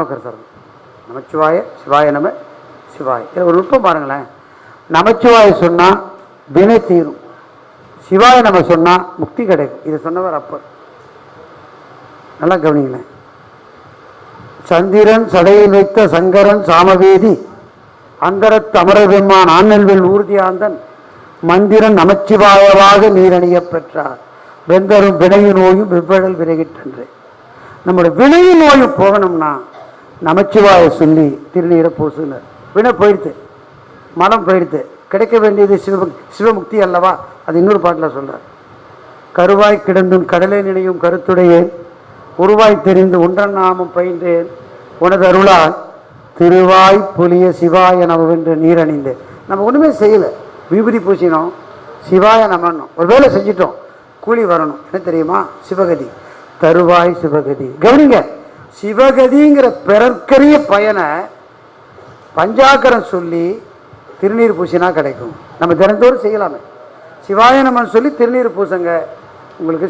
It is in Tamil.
திருநாவுக்கர் சார் நமச்சிவாய சிவாய நம சிவாய. இதில் ஒரு நுட்பம் பாருங்களேன். நமச்சிவாய சொன்னால் வினை தீரும். சிவாய நம்ம சொன்னால் முக்தி கிடைக்கும். இது சொன்னவர் அப்பர். நல்லா கவனிங்களேன். சந்திரன் சடையில் வைத்த சங்கரன் சாமவேதி அந்தரத் அமரபெம்மான் ஆன்னல்வில் ஊர்தியாந்தன் மந்திரன் நமச்சிவாயவாக நீரணிய பெற்றார். வெந்தரும் வினையின் நோயும் வெவ்வழல் விரைகின்றன்று நம்முடைய வினையின் நோயும் போகணும்னா நமச்சிவாய சொல்லி திருநீரை பூசுனர். வீணாக போயிடுது. மனம் போயிடுது. கிடைக்க வேண்டியது சிவ சிவமுக்தி அல்லவா? அது இன்னொரு பாட்டில் சொல்கிறார் கருவாய் கிடந்தும் கடலை நினையும் கருத்துடையேன் உருவாய் தெரிந்து ஒன்றன் நாமம் பயின்றேன். உனது அருளால் திருவாய் புலிய சிவாய நமவென்று நீரணிந்தேன். நம்ம ஒன்றுமே செய்யலை. விபூதி பூசினோம். சிவாய நமணும் ஒரு வேலை செஞ்சிட்டோம். கூலி வரணும். என்ன தெரியுமா? சிவகதி. தருவாய் சிவகதி. கவனிங்க. சிவகதிங்கிற பிறர்க்கரிய பயனை பஞ்சாக்கரம் சொல்லி திருநீர் பூசினா கிடைக்கும். நம்ம தினந்தோறும் செய்யலாமே. சிவாய நமன் சொல்லி திருநீர் பூசுங்க. உங்களுக்கு